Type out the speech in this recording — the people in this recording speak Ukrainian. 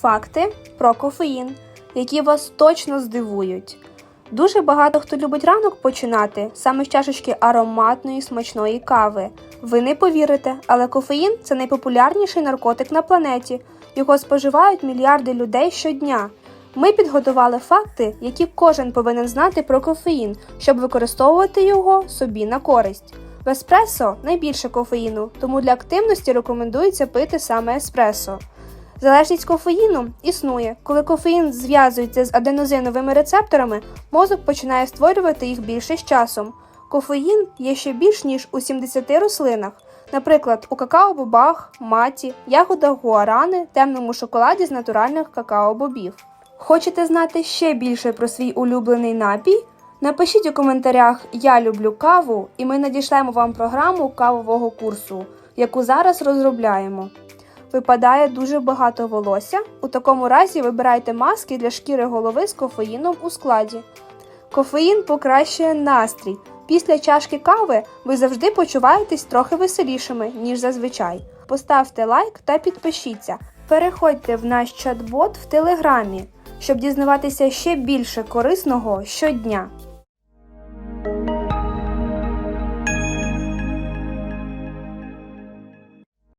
Факти про кофеїн, які вас точно здивують. Дуже багато хто любить ранок починати саме з чашечки ароматної смачної кави. Ви не повірите, але кофеїн це найпопулярніший наркотик на планеті. Його споживають мільярди людей щодня. Ми підготували факти, які кожен повинен знати про кофеїн, щоб використовувати його собі на користь. В еспресо найбільше кофеїну, тому для активності рекомендується пити саме еспресо. Залежність кофеїну існує. Коли кофеїн зв'язується з аденозиновими рецепторами, мозок починає створювати їх більше з часом. Кофеїн є ще більш ніж у 70 рослинах, наприклад, у какао-бобах, маті, ягодах гуарани, темному шоколаді з натуральних какао-бобів. Хочете знати ще більше про свій улюблений напій? Напишіть у коментарях Я люблю каву, і ми надішлемо вам програму кавового курсу, яку зараз розробляємо. Випадає дуже багато волосся. У такому разі вибирайте маски для шкіри голови з кофеїном у складі. Кофеїн покращує настрій. Після чашки кави ви завжди почуваєтесь трохи веселішими, ніж зазвичай. Поставте лайк та підпишіться. Переходьте в наш чат-бот в телеграмі, щоб дізнаватися ще більше корисного щодня.